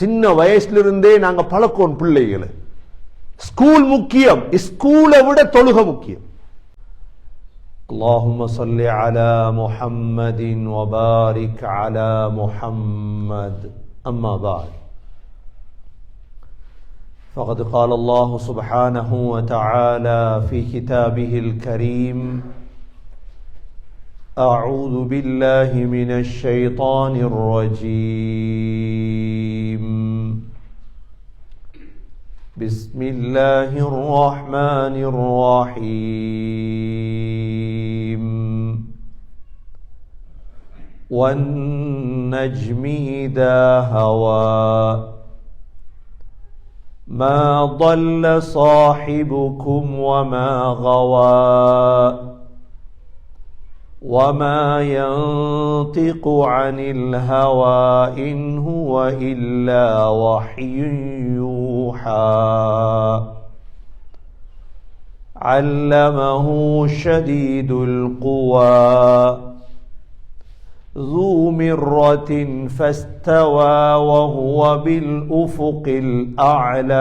சின்ன வயசுல இருந்தே நாங்க பழக்கோம் பிள்ளைகளை ஸ்கூல் முக்கியம் ஸ்கூலை விட தொழுக முக்கியம் اللهم صل على محمد وبارك على محمد أما بعد فقد قال الله سبحانه وتعالى في كتابه الكريم أعوذ بالله من الشيطان الرجيم. بسم الله الرحمن الرحيم. والنجم إذا هوى. ما ضل صاحبكم وما غوى. وما ينطق عن الهوى إن هو إلا وحي يوحى. علمه شديد القوى. ذو مرة فاستوى وهو بالأفق الأعلى.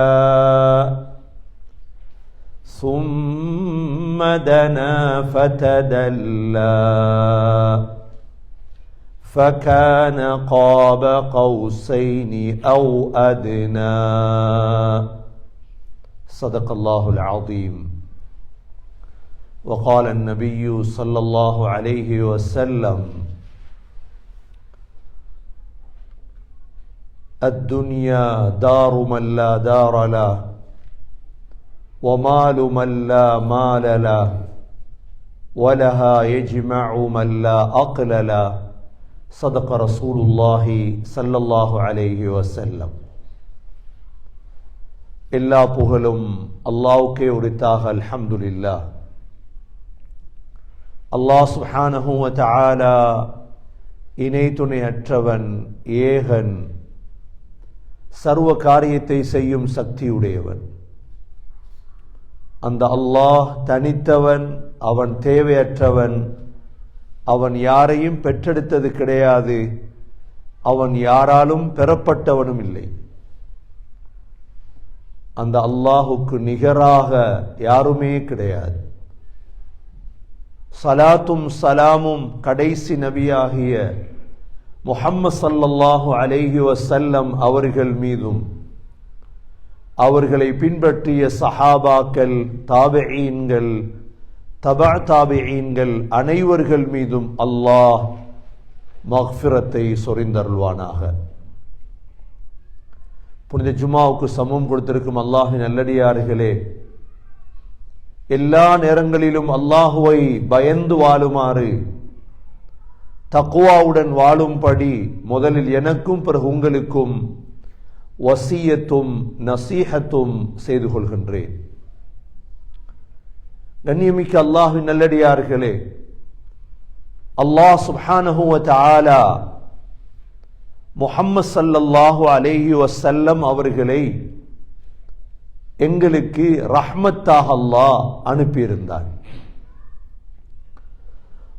ثم دنا فتدلى. فكان قاب قوسين أو أدنى. صدق الله العظيم. وقال النبي صلى الله عليه وسلم الدنيا دار من لا دار له ومال من لا مال له ولها يجمع من لا أقل له صدق رسول الله صلى الله عليه وسلم எல்லா புகழும் அல்லாவுக்கே உரித்தாக அல்ஹம்துலில்லா அல்லாஹ் சுப்ஹானஹு வ தஆலா இணை துணையற்றவன் ஏகன் சர்வ காரியத்தை செய்யும் சக்தியுடையவன் அந்த அல்லாஹ் தனித்தவன் அவன் தேவையற்றவன். அவன் யாரையும் பெற்றெடுத்தது கிடையாது. அவன் யாராலும் பெறப்பட்டவனும் இல்லை. அந்த அல்லாஹுக்கு நிகராக யாருமே கிடையாது. சலாத்தும் சலாமும் கடைசி நபியாகிய முஹம்மது சல்லல்லாஹு அலைஹி வசல்லம் அவர்கள் மீதும் அவர்களை பின்பற்றிய சஹாபாக்கள் தாபெயீன்கள் தபா தாபெயீன்கள் அனைவர்கள் மீதும் அல்லாஹ் மஹ்ஃபிரத்தை சொரிந்தருள்வானாக. புனித ஜுமாவுக்கு சமம் கொடுத்திருக்கும் அல்லாஹின் நல்லடியார்களே எல்லா நேரங்களிலும் அல்லாஹுவை பயந்து வாழுமாறு தக்குவாவுடன் வாழும்படி முதலில் எனக்கும் பிறகு உங்களுக்கும் வசியத்தும் நசீஹத்தும் செய்து கொள்கின்றேன். கண்ணியமிக்க அல்லாஹின் நல்லடியார்களே அல்லாஹ் சுப்ஹானஹு ஆலா முஹம்மது சல்லல்லாஹு அலேஹி வசல்லம் அவர்களை எங்களுக்கு ரஹ்மத்தாக அல்லாஹ் அனுப்பியிருந்தார்.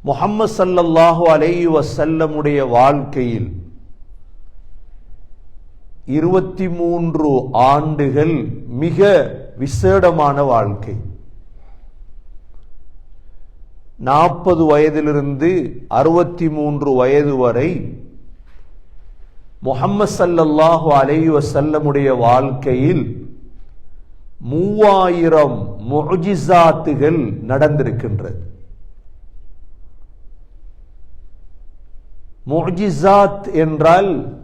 முஹம்மது சல்லல்லாஹு அலேஹி வசல்லமுடைய வாழ்க்கையில் இருபத்தி மூன்று ஆண்டுகள் மிக விசேடமான வாழ்க்கை. நாற்பது வயதிலிருந்து அறுபத்தி மூன்று வயது வரை முகம்மது சல்லல்லாஹு அலைஹி வசல்லமுடைய வாழ்க்கையில் மூவாயிரம் முஜிசாத்துகள் நடந்திருக்கின்றது. முஜிசாத் என்றால்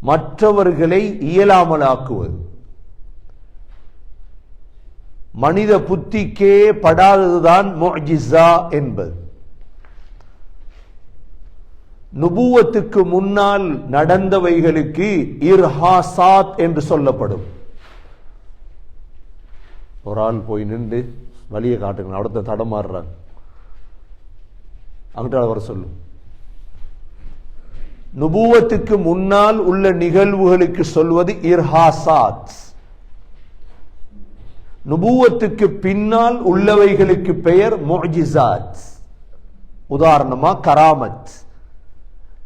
மற்றவர்களை இயலாமலாக்குவது. மனித புத்திக்கே படாததுதான் மொஜிசா என்பது. நுபுவத்துக்கு முன்னால் நடந்தவைகளுக்கு இர்ஹாசாத் என்று சொல்லப்படும். ஒரு ஆள் போய் நின்று வழியை காட்டுங்க அடுத்த தடமாறுறாங்க அங்கிட்ட வர சொல்லும். நுபுவத்துக்கு முன்னால் உள்ள நிகழ்வுகளுக்கு சொல்வது இர்ஹாசாத். நுபுவத்துக்கு பின்னால் உள்ளவைகளுக்கு பெயர் மொஜிசாத் உதாரணமா கராமத்.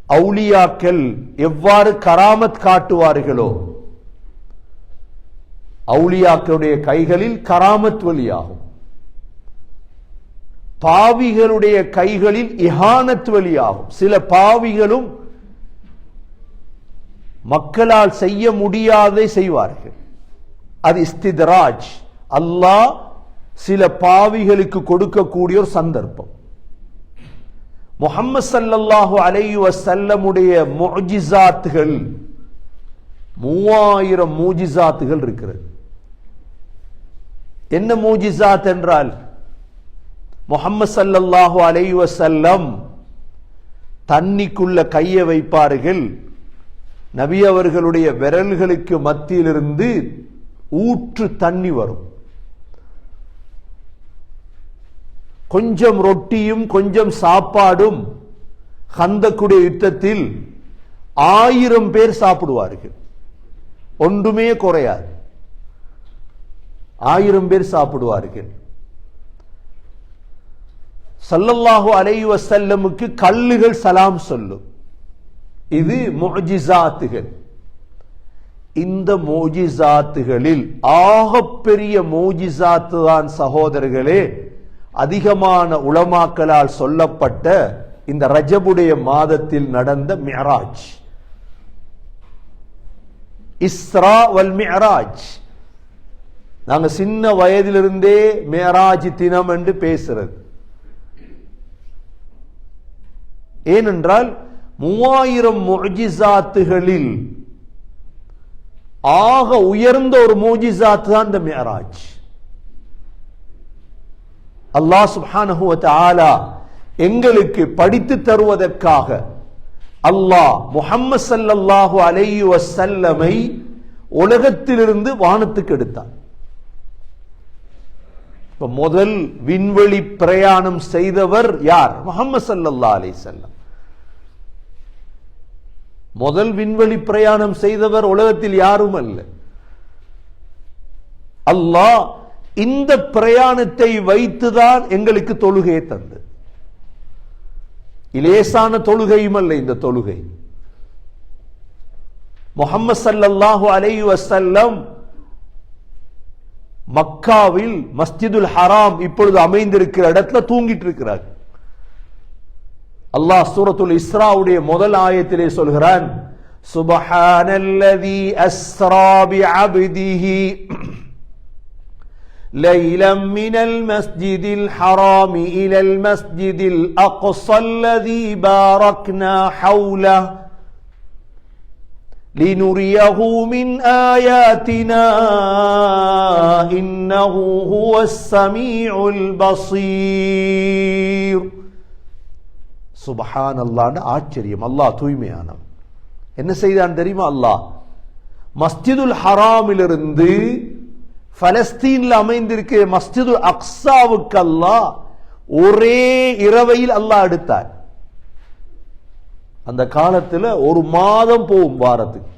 அவுலியாக்கள் எவ்வாறு கராமத் காட்டுவார்களோ அவுலியாக்களுடைய கைகளில் கராமத் வழியாகும். பாவிகளுடைய கைகளில் இஹானத் வழியாகும். சில பாவிகளும் மக்களால் செய்ய முடியாததை செய்வார்கள். அது இஸ்திதராஜ். அல்லாஹ் சில பாவிகளுக்கு கொடுக்கக்கூடிய ஒரு சந்தர்ப்பம். முகம்மது சல்லல்லாஹு அலைஹி வஸல்லமுடைய முஜிசாத்துகள் மூவாயிரம் மூஜிசாத்துகள் இருக்கிறது. என்ன மூஜிசாத் என்றால் முகம்மது சல்லல்லாஹு அலையுவ வஸல்லம் தண்ணிக்குள்ள கையை வைப்பார்கள் நபி அவர்களுடைய விரல்களுக்கு மத்தியிலிருந்து ஊற்று தண்ணி வரும். கொஞ்சம் ரொட்டியும் கொஞ்சம் சாப்பாடும் ஹந்தக்குடைய யுத்தத்தில் ஆயிரம் பேர் சாப்பிடுவார்கள். ஒன்றுமே குறையாது. ஆயிரம் பேர் சாப்பிடுவார்கள். சல்லல்லாஹு அலைவசல்லமுக்கு கல்லுகள் சலாம் சொல்லும். இது மோஜிசாத்துகள் இந்த மோஜிசாத்துகளில் ஆகப்பெரிய மோஜிசாத்து தான் சகோதரர்களே அதிகமான உளமாக்களால் சொல்லப்பட்ட இந்த ரஜபுடைய மாதத்தில் நடந்த மியராஜ் இஸ்ரா வல் மியராஜ் நாங்க சின்ன வயதிலிருந்தே மேராஜ் தினம் என்று பேசுறது. ஏனென்றால் மூவாயிரம் முஜிசாத்துகளில் ஆக உயர்ந்த ஒரு மூஜிசாத்து தான் இந்த மேராஜ். அல்லாஹ் சுப்ஹானஹு ஆலா எங்களுக்கு படித்து தருவதற்காக அல்லாஹ் முஹம்மது சல்லல்லாஹு அலையு வசல்லமை உலகத்திலிருந்து வானத்துக்கு எடுத்தார் இப்ப முதல் விண்வெளி பிரயாணம் செய்தவர் யார்? முகமது ஸல்லல்லாஹு அலை செல்லம் முதல் விண்வெளி பிரயாணம் செய்தவர் உலகத்தில் யாரும் அல்ல. அல்லாஹ் இந்த பிரயாணத்தை வைத்துதான் எங்களுக்கு தொழுகையை தந்து. இலேசான தொழுகையும் அல்ல இந்த தொழுகை. முகமது சல்லல்லாஹு அலை வசல்லம் மக்காவில் மஸ்ஜிதுல் ஹராம் இப்பொழுது அமைந்திருக்கிற இடத்துல தூங்கிட்டு இருக்கிறார். அல்லாஹ் சூரத்துல் இஸ்ராவுடைய முதல் ஆயத்திலே சொல்கிறான் சுபஹானல்லதி அஸ்ரா பிஅப்திஹி ليلا من المسجد الحرام إلى المسجد الأقصى الذي باركنا حوله لنريه من آياتنا إنه هو السميع البصير சுபஹான் அல்லான்னு ஆச்சரியம். அல்லாஹ் தூய்மையானவன். என்ன செய்தான் தெரியுமா அல்லாஹ்? மஸ்ஜிதுல் ஹராமிலிருந்து பலஸ்தீனில் அமைந்திருக்கிற மஸ்ஜிதுல் அக்ஸாவுக்கு அல்லாஹ் ஒரே இரவையில் அல்லாஹ் எடுத்தார். அந்த காலத்தில் ஒரு மாதம் போகும் வாரத்துக்கு.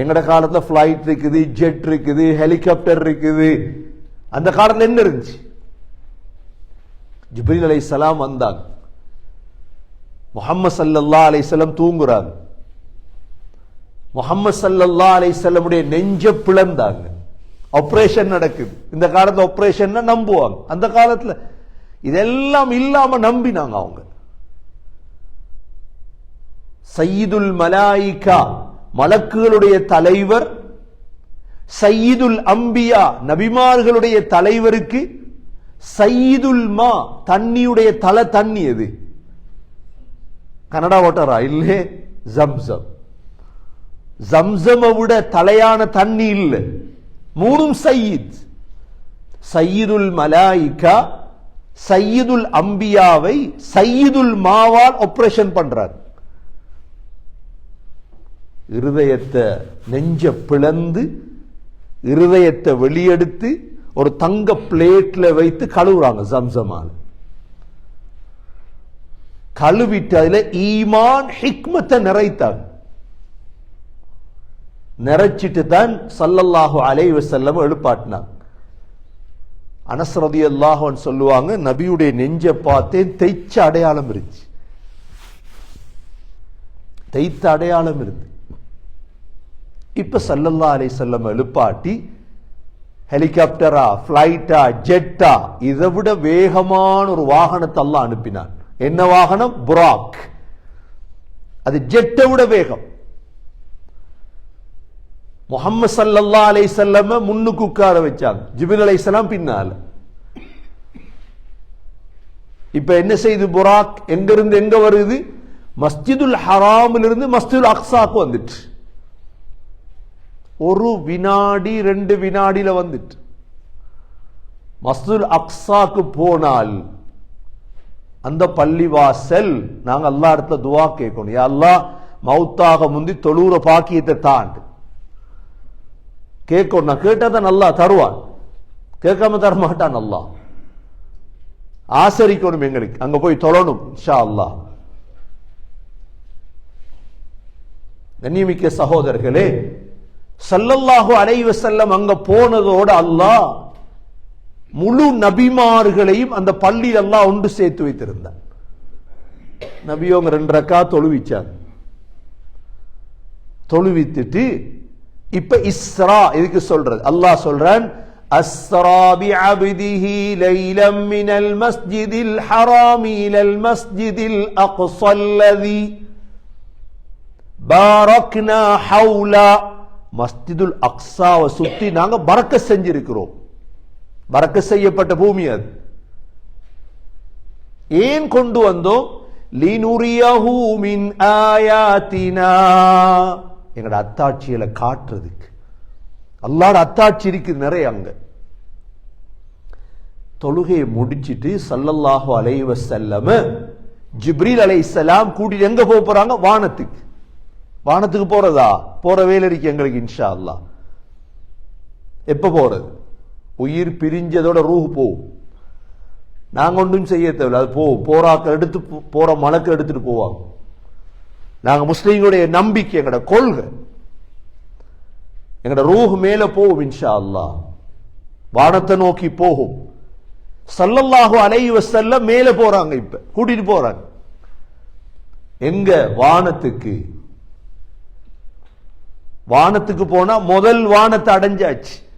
எங்கட காலத்தில் ஃப்ளைட் இருக்குது ஜெட் இருக்குது ஹெலிகாப்டர் இருக்குது. அந்த காலத்தில் என்ன இருந்துச்சு? ஜிப்ரீல் அலை சலாம் வந்தாங்க. முகம்மது சல்லல்லா அலைசல்லம் தூங்குறாங்க. முகம்மது சல்லல்லா அலைசல்லமுடைய நெஞ்ச பிளந்தாங்க. ஆப்ரேஷன் நடக்குது. இந்த காலத்தில் ஆப்ரேஷன் நம்புவாங்க. அந்த காலத்துல இதெல்லாம் இல்லாம நம்பினாங்க அவங்க. சையீதுல் மலாயிகா மலக்குகளுடைய தலைவர் சையீதுல் அம்பியா நபிமார்களுடைய தலைவருக்கு சையீதுல் மா தண்ணியுடைய தலை தண்ணி எது கனடா வாட்டரா இல்லே ஜம்சம். ஜம்சமை விட தலையான தண்ணி இல்லை. மூணும் சையீத். சையீதுல் மலாயிகா சையீதுல் அம்பியாவை சையீதுல் மாவால் ஆப்ரேஷன் பண்றார். இருதயத்தை நெஞ்ச பிளந்து இருதயத்தை வெளியெடுத்து ஒரு தங்க பிளேட்ல வைத்து கழுவுறாங்க ஜம்சமான கழுவிட்டு அதுல ஈமான் ஹிக்மத்தை நிறைத்தாங்க நிறைச்சிட்டு தான் சல்லல்லாஹு அலைவ செல்லம் எழுப்பாட்டினாங்க அனசரதி அல்லாஹன் சொல்லுவாங்க நபியுடைய நெஞ்சை பார்த்தேன் தைச்ச அடையாளம் இருந்துச்சு. தைத்த அடையாளம் இருந்து. இப்ப சல்லல்லா அலை செல்லம் எழுப்பாட்டி ஹெலிகாப்டரா பிளைட்டா ஜெட்டா இதை விட வேகமான ஒரு வாகனத்தை அல்லாஹ் அனுப்பினான். என்ன வாகனம்? புராக். அது ஜெட்டை விட வேகம். முகமது சல்லல்லா அலை செல்லம முன்னுக்கு உட்கார வச்சாங்க. ஜிபின் செல்லாம் பின்னால. இப்ப என்ன செய்து? புராக் எங்க இருந்து எங்க வருது? மஸ்ஜிதுல் ஹராமில் இருந்து மஸ்ஜிதுல் அக்ஸாக்கு வந்துட்டு. ஒரு வினாடி ரெண்டு வினாடியில வந்துட்டு. மஸ்ஜிதுல் அக்ஸாக்கு போனால் அந்த பள்ளிவாசல் நாங்க அல்லா இடத்துல துவா கேட்கணும். யா அல்லாஹ் மௌத்தாக முந்தி தொழுற பாக்கியத்தை தாண்டு. கேட்கணும். நான் கேட்டா தான் நல்லா தருவான். கேட்காம தர மாட்டான் நல்லா ஆசரிக்கணும் எங்களுக்கு. அங்க போய் தொழணும் இன்ஷா அல்லாஹ். கண்ணியமிக்க சகோதரர்களே சல்லல்லாஹு அலைவ செல்லம் அங்க போனதோட அல்லாஹ் முழு நபிமார்களையும் அந்த பள்ளியில் அல்லாஹ் ஒன்று சேர்த்து வைத்திருந்தார் நபியோங்க ரெண்டு ரக்கா தொழுவிச்சாங்க தொழுவித்துட்டு இப்ப இஸ்ரா இதுக்கு சொல்றது அல்லாஹ் சொல்றான் أسرى بعبده ليلا من المسجد الحرام إلى المسجد الأقصى الذي பாரக்னா ஹவுலா மஸ்ஜிதுல் அக்ஸாவை சுத்தி நாங்க பறக்க செஞ்சிருக்கிறோம் வரக்கு செய்யப்பட்ட பூமி அது. ஏன் கொண்டு வந்தோம்? லினுரியஹு எங்கட அத்தாட்சியில காட்டுறதுக்கு. அல்லாட அத்தாட்சி இருக்குது நிறைய அங்க. தொழுகையை முடிச்சிட்டு சல்லல்லாஹு அலைவ செல்லம ஜிப்ரீல் அலைஹிஸ்ஸலாம் கூட்டிட்டு எங்க போக போறாங்க? வானத்துக்கு. வானத்துக்கு போறதா? போற வேலை இருக்கு எங்களுக்கு இன்ஷா அல்லாஹ். எப்ப போறது? உயிர் பிரிஞ்சதோட ரூஹ் போகும் நாங்கள் ஒன்றும் செய்ய தேவையில்ல. அது போகும் போராக்கள் எடுத்து போகிற மலக்கள் எடுத்துகிட்டு போவாங்க. நாங்கள் முஸ்லீம்களுடைய நம்பிக்கை எங்களோட கொள்கை. எங்களோட ரூஹ் மேலே போகும் இன்ஷா அல்லாஹ் வானத்தை நோக்கி போகும். சல்லல்லாஹு அலைவ செல்ல மேலே போகிறாங்க இப்போ. கூட்டிகிட்டு போகிறாங்க எங்க? வானத்துக்கு. வானத்துக்கு போனா முதல் வானத்தை அடைஞ்சாச்சு.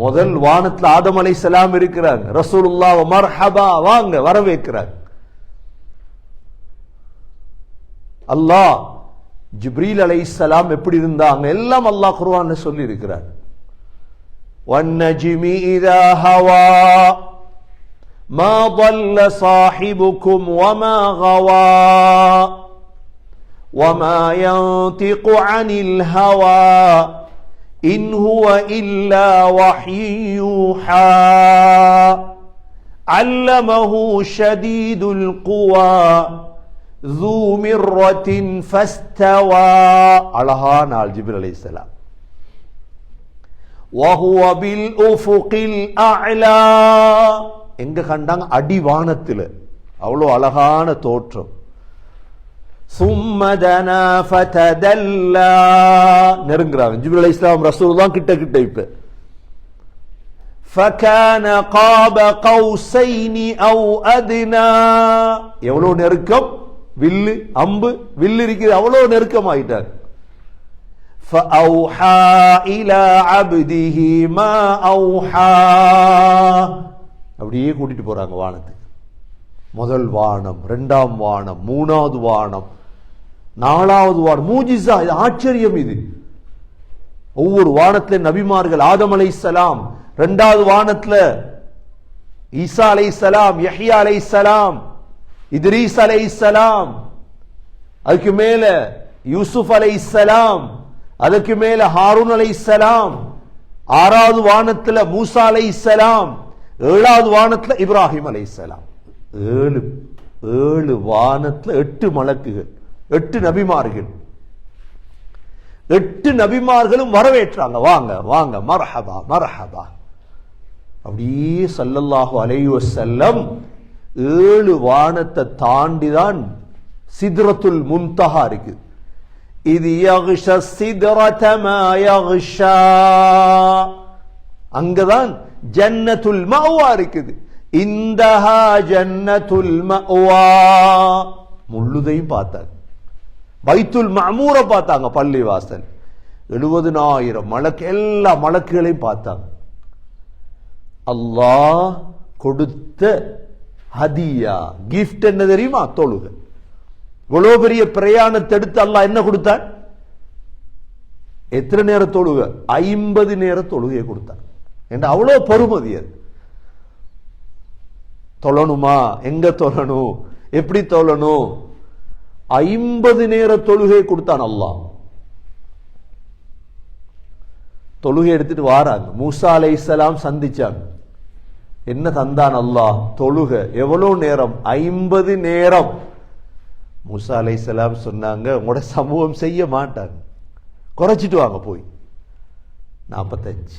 முதல் வானத்துல ஆதம் அலைஹிஸ்ஸலாம் இருக்கிறாங்க ரசூலுல்லாஹ் மர்ஹபா வாங்க வரவேற்கிறாங்க அல்லாஹ் ஜிப்ரீல் அலைஹிஸ்ஸலாம் எப்படி இருந்தாங்க எல்லாம் அல்லாஹ் குர்ஆன்ல சொல்லி இருக்கிறார் والنجم إذا هوى ما ضل صاحبكم وما غوى وما ينطق عن الهوى إن هو إلا وحي يوحى علمه شديد القوى ذو مرة فاستوى அழகான ஆள் ஜிப்ரீல் அலைஹிஸ்ஸலாம் وهو بالأفق الأعلى எங்க கண்டாங்க அடிவானத்துல அவ்வளோ அழகான தோற்றம் ثم دنا فتدلى நெருங்குறாங்க ஜிப்ரீல் அலைஹிஸ்ஸலாம் ரசூல் தான் கிட்ட கிட்ட இப்ப فكان قاب قوسين او ادنى எவ்வளவு நெருக்கம் வில்லு அம்பு வில்லு இருக்குது அவ்வளவு நெருக்கம் ஆயிட்டார் فأوحى إلى عبده ما أوحى அப்படியே கூட்டிட்டு போறாங்க வானத்துக்கு முதல் வானம் ரெண்டாம் வானம் மூணாவது வானம் நாலாவது வானம். மூஜிசா இது ஆச்சரியம் இது. ஒவ்வொரு வானத்துல நபிமார்கள் ஆதம் அலைசலாம் ரெண்டாவது வானத்துல ஈசா அலை சலாம் யஹியா அலை சலாம் இத்ரீஸ் அலைஹிஸ்ஸலாம் அதுக்கு மேல யூசுப் அலைஹிஸ்ஸலாம் அதுக்கு மேல ஹாரூன் அலைஹிஸ்ஸலாம் ஆறாவது வானத்துல மூசா அலைஹிஸ்ஸலாம் ஏழாவது வானத்துல இப்ராஹிம் அலைஹிஸ்ஸலாம் ஏழு ஏழு வானத்தில் எட்டு மலக்குகள் எட்டு நபிமார்கள். எட்டு நபிமார்களும் வரவேற்றாங்க. வாங்க வாங்க மரஹபா மரஹபா. அப்படியே சல்லல்லாஹு அலையோ செல்லம் ஏழு வானத்தை தாண்டி தான் சித்ரத்துல் முன்தஹா இருக்குது இது யகுஷ சித்ரத மா அங்கதான் ஜன்னத்துல் மாவா இருக்குது. இந்தஹா ஜன்னத்துல் முள்ளுதையும் பார்த்தாங்க வைத்துல் மஅமூர பார்த்தாங்க பள்ளி வாசல் எழுபதுனாயிரம் மலக்கு எல்லா மலக்குகளையும் பார்த்தாங்க. அல்லாஹ் கொடுத்த ஹதியா கிஃப்ட் என்ன தெரியுமா? தொழுக. இவ்வளோ பெரிய பிரயாணத்தை எடுத்து அல்லாஹ் என்ன கொடுத்தார்? எத்தனை நேர தொழுக? ஐம்பது நேர தொழுகையை கொடுத்தார். என்று அவ்வளோ பொறுமதி அது தொழணுமா? எங்க தொழணும்? எப்படி தொழணும்? ஐம்பது நேர தொழுகை கொடுத்தான் அல்லா தொழுகை எடுத்துட்டு வாராங்க. மூசா அலைஹிஸ்ஸலாம் சந்திச்சாங்க. என்ன தந்தான் அல்லாஹ்? தொழுக. எவ்வளவு நேரம்? ஐம்பது நேரம். மூசா அலைஹிஸ்ஸலாம் சொன்னாங்க உங்களோட சமூகம் செய்ய மாட்டாங்க. குறைச்சிட்டு வாங்க போய். நாற்பத்தஞ்சு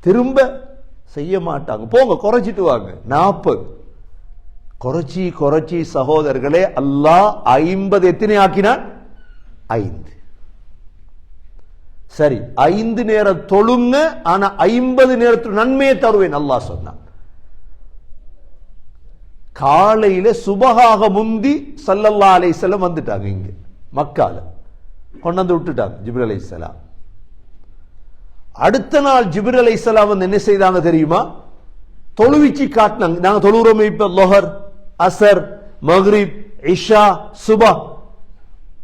திரும்ப செய்ய மாட்டாங்க போங்க குறைச்சிட்டு வாங்க. நாற்பது குறைச்சி குறைச்சி சகோதரர்களே அல்லாஹ் ஐம்பது எத்தனை ஆக்கினான்? ஐந்து. சரி ஐந்து நேரம் தொழுங்க ஆனா ஐம்பது நேரத்தில் நன்மையை தருவேன் அல்லாஹ் சொன்னான். காலையில சுபகாக முந்தி சல்லல்லா அலை செல்லம் வந்துட்டாங்க இங்க மக்கால. கொண்டாந்து விட்டுட்டாங்க ஜிப்ரி அலைஹிஸ்ஸலாம் அடுத்த நாள் ஜிபிர் அலை இஸ்லாம் வந்து என்ன செய்தாங்க தெரியுமா? தொழுவிச்சு காட்டினாங்க. நாங்கள் தொழுகிறோமே இப்ப லொஹர் அசர் மக்ரிப் இஷா சுபா.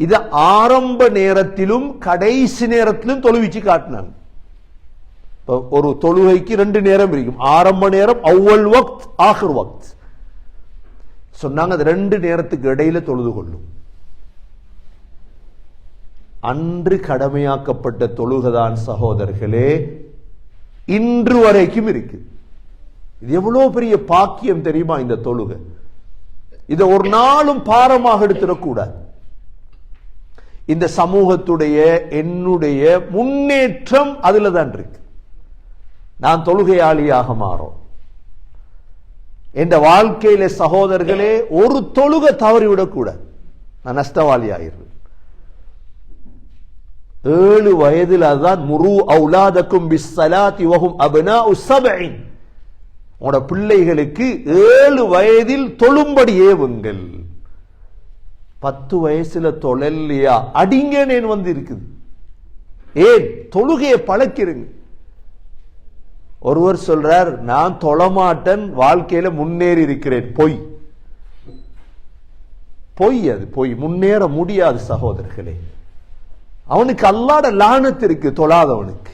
இது ஆரம்ப நேரத்திலும் கடைசி நேரத்திலும் தொழுவிச்சு காட்டினாங்க. ஒரு தொழுகைக்கு ரெண்டு நேரம் இருக்கும் ஆரம்ப நேரம் அவ்வல் வக்த் ஆஹர் வக்த். சொன்னாங்க அது ரெண்டு நேரத்துக்கு இடையில தொழுது கொள்ளும். அன்று கடமையாக்கப்பட்ட தொழுகதான் சகோதரர்களே இன்று வரைக்கும் இருக்கு. இது எவ்வளோ பெரிய பாக்கியம் தெரியுமா இந்த தொழுகை? இதை ஒரு நாளும் பாரமாக எடுத்துடக்கூடாது. இந்த சமூகத்துடைய என்னுடைய முன்னேற்றம் அதுல தான் இருக்கு. நான் தொழுகையாளியாக மாறோம். என்ற வாழ்க்கையில சகோதரர்களே ஒரு தொழுகை தவறிவிடக்கூடாது. நான் நஷ்டவாளி ஆயிருவேன் ஏழு வயதில் அதுதான் முரு அவுலாதக்கும் பிஸ்ஸலாத்தி வகும் அபனா உசபின் உங்களோட பிள்ளைகளுக்கு ஏழு வயதில் தொழும்படி ஏவுங்கள். பத்து வயசுல தொழல்லையா? அடிங்கனேன் வந்து இருக்குது ஏன்? தொழுகையை பழக்கிருங்க. ஒருவர் சொல்றார் நான் தொழமாட்டன் வாழ்க்கையில முன்னேறி இருக்கிறேன். பொய். பொய் அது பொய். முன்னேற முடியாது சகோதரர்களே. அவனுக்கு அல்லாட லானத்து இருக்கு தொழாதவனுக்கு.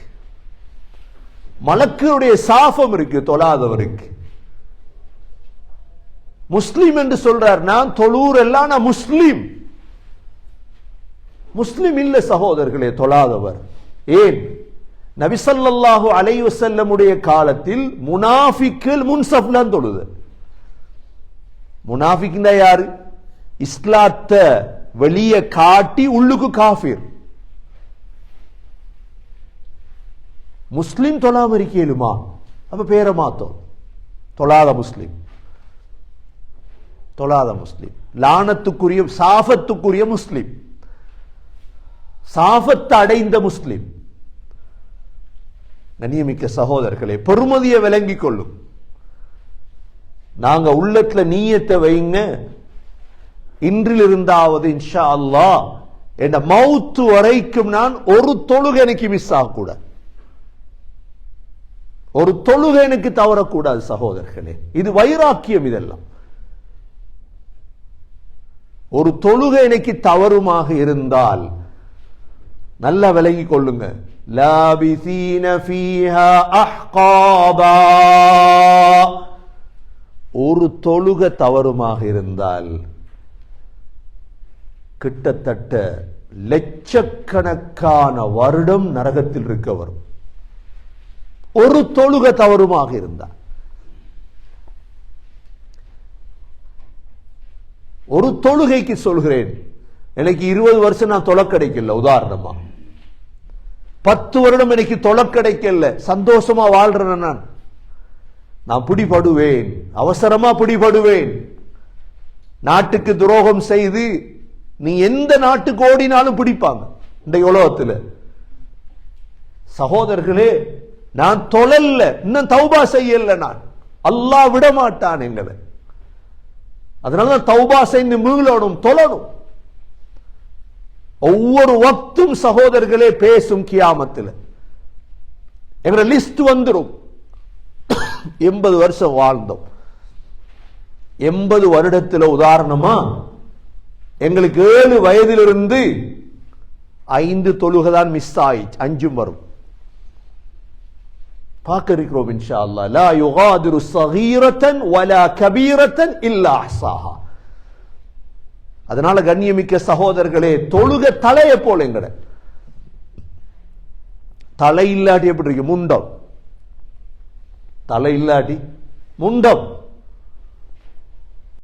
மலக்குடைய சாபம் இருக்கு தொழாதவருக்கு முஸ்லீம் என்று சொல்றார் நான் தொழூர் எல்லாம் நான் முஸ்லீம். முஸ்லிம் இல்ல சகோதரர்களே தொழாதவர். ஏன்? நபிசல்லாஹு அலைஹி வஸல்லமுடைய காலத்தில் முனாஃபிக்கள் முன்சப்லாம் தொழுது முனாஃபிக்னா யாரு? இஸ்லாத்த வெளியே காட்டி உள்ளுக்கு காஃபிர். முஸ்லிம் தொழாம இருக்கேலுமா அப்ப பேரை மாத்தோம் தொழாத முஸ்லீம். தொழாத முஸ்லீம். லானத்துக்குரிய சாபத்துக்குரிய முஸ்லீம். சாபத்தை அடைந்த முஸ்லீம். கண்ணியமிக்க சகோதரர்களே பெருமதியை விளங்கிக் கொள்ளும். நாங்க உள்ளத்துல நீயத்தை வைங்க. இன்றிலிருந்தாவது இன்ஷா அல்லா என் மவுத்து வரைக்கும் நான் ஒரு தொழுகை எனக்கு மிஸ் ஆகக்கூடாது. ஒரு தொழுகை எனக்கு தவறக்கூடாது சகோதரர்களே. இது வைராக்கியம் இதெல்லாம். ஒரு தொழுகை எனக்கு தவறுமாக இருந்தால் நல்லா விளங்கி கொள்ளுங்க. ஒரு தொழுக தவறுமாக இருந்தால் கிட்டத்தட்ட லட்சக்கணக்கான வருடம் நரகத்தில் இருக்க வரும். ஒரு தொழுக தவறுமாக இருந்தால் ஒரு தொழுகைக்கு சொல்கிறேன். எனக்கு இருபது வருஷம் நான் தொலை கிடைக்கல உதாரணமா. பத்து வருடம் எனக்கு தொலை கிடைக்கல சந்தோஷமா வாழ்றேன் நான்? நான் பிடிபடுவேன் அவசரமா பிடிபடுவேன். நாட்டுக்கு துரோகம் செய்து நீ எந்த நாட்டுக்கு ஓடினாலும் பிடிப்பாங்க. இந்த உலகத்துல. சகோதரர்களே நான் தொழல்ல இன்னும் தௌபா செய்யல நான். அல்லாஹ் விட மாட்டான் எங்களை. அதனால தௌபா செய்து மீளணும் தொழணும். ஒவ்வொரு வக்தும் சகோதரர்களே பேசும் கியாமத்தில். எங்க லிஸ்ட் வந்துடும் எண்பது வருஷம் வாழ்ந்தோம். எண்பது வருடத்துல உதாரணமா எங்களுக்கு ஏழு வயதிலிருந்து ஐந்து தொழுகை தான் மிஸ் ஆயிடுச்சு அஞ்சும் வரும். பார்க்க இருக்கிறோம் இன்ஷா அல்லா லா யுகாதிரு சகீரத்தன் வலா கபீரத்தன் இல்லா அஹ்சாஹா. அதனால கண்ணியமிக்க சகோதரர்களே தொழுக தலையை போல எங்கட. தலை இல்லாட்டி எப்படி இருக்கு? முண்டம். தலை இல்லாட்டி முண்டம்.